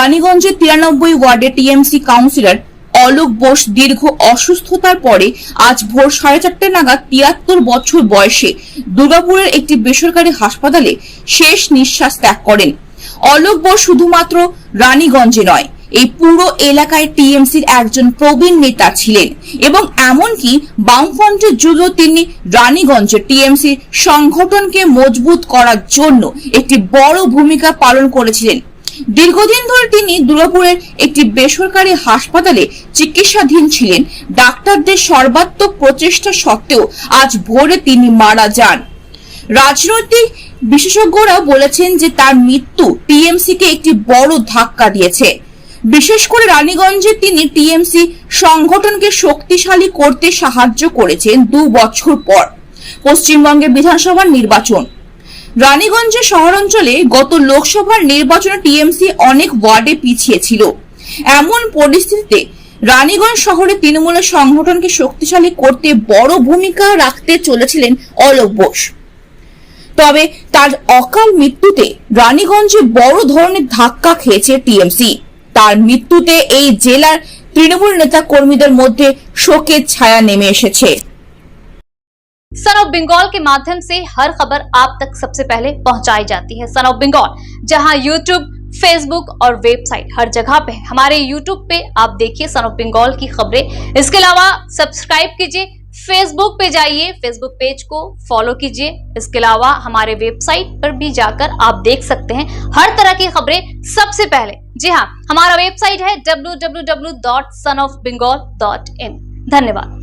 রানীগঞ্জের তিরানব্বই ওয়ার্ডে TMC councillor Alok Bose দীর্ঘ অসুস্থতার পরে আজ ভোর সাড়ে চারটে নাগাদ তিয়াত্তর বছর বয়সে দুর্গাপুরের একটি বেসরকারি হাসপাতালে শেষ নিঃশ্বাস ত্যাগ করেন। অলোক বোস শুধুমাত্র রানীগঞ্জে নয়, এই পুরো এলাকায় টিএমসির একজন প্রবীণ নেতা ছিলেন এবং এমনকি বামফ্রন্টের যুগেও তিনি রানীগঞ্জে টিএমসির সংগঠনকে মজবুত করার জন্য একটি বড় ভূমিকা পালন করেছিলেন। দীর্ঘদিন ধরে তিনি দুর্গাপুরের একটি বেসরকারি হাসপাতালে চিকিৎসাধীন ছিলেন। ডাক্তারদের সর্বাত্মক প্রচেষ্টা সত্ত্বেও আজ ভোরে তিনি মারা যান। রাজনৈতিক বিশেষজ্ঞরা বলেছেন যে তার মৃত্যু টিএমসি কে একটি বড় ধাক্কা দিয়েছে। বিশেষ করে রানীগঞ্জে তিনি টিএমসি সংগঠনকে শক্তিশালী করতে সাহায্য করেছেন দু বছর পর। পশ্চিমবঙ্গে বিধানসভা নির্বাচন। রানীগঞ্জের শহরাঞ্চলে গত লোকসভার নির্বাচনে টিএমসি অনেক ওয়ার্ডে পিছিয়ে ছিল এমন পরিস্থিতিতে রানীগঞ্জ শহরে তৃণমূলের সংগঠনকে শক্তিশালী করতে বড় ভূমিকা রাখতে চলেছিলেন অলোক বোস। তবে তার অকাল মৃত্যুতে রানীগঞ্জে বড় ধরনের ধাক্কা খেয়েছে টিএমসি। তার মৃত্যুতে এই জেলার তৃণমূল নেতা কর্মীদের মধ্যে শোকের ছায়া নেমে এসেছে। सन ऑफ़ बंगाल के माध्यम से हर खबर आप तक सबसे पहले पहुंचाई जाती है सन ऑफ़ बंगाल जहाँ यूट्यूब फेसबुक और वेबसाइट हर जगह पे हमारे यूट्यूब पे आप देखिए सन ऑफ़ बंगाल की खबरें। इसके अलावा सब्सक्राइब कीजिए फेसबुक पे जाइए फेसबुक पेज को फॉलो कीजिए। इसके अलावा हमारे वेबसाइट पर भी जाकर आप देख सकते हैं हर तरह की खबरें सबसे पहले। जी हाँ हमारा वेबसाइट है www.sonofbengal.in धन्यवाद।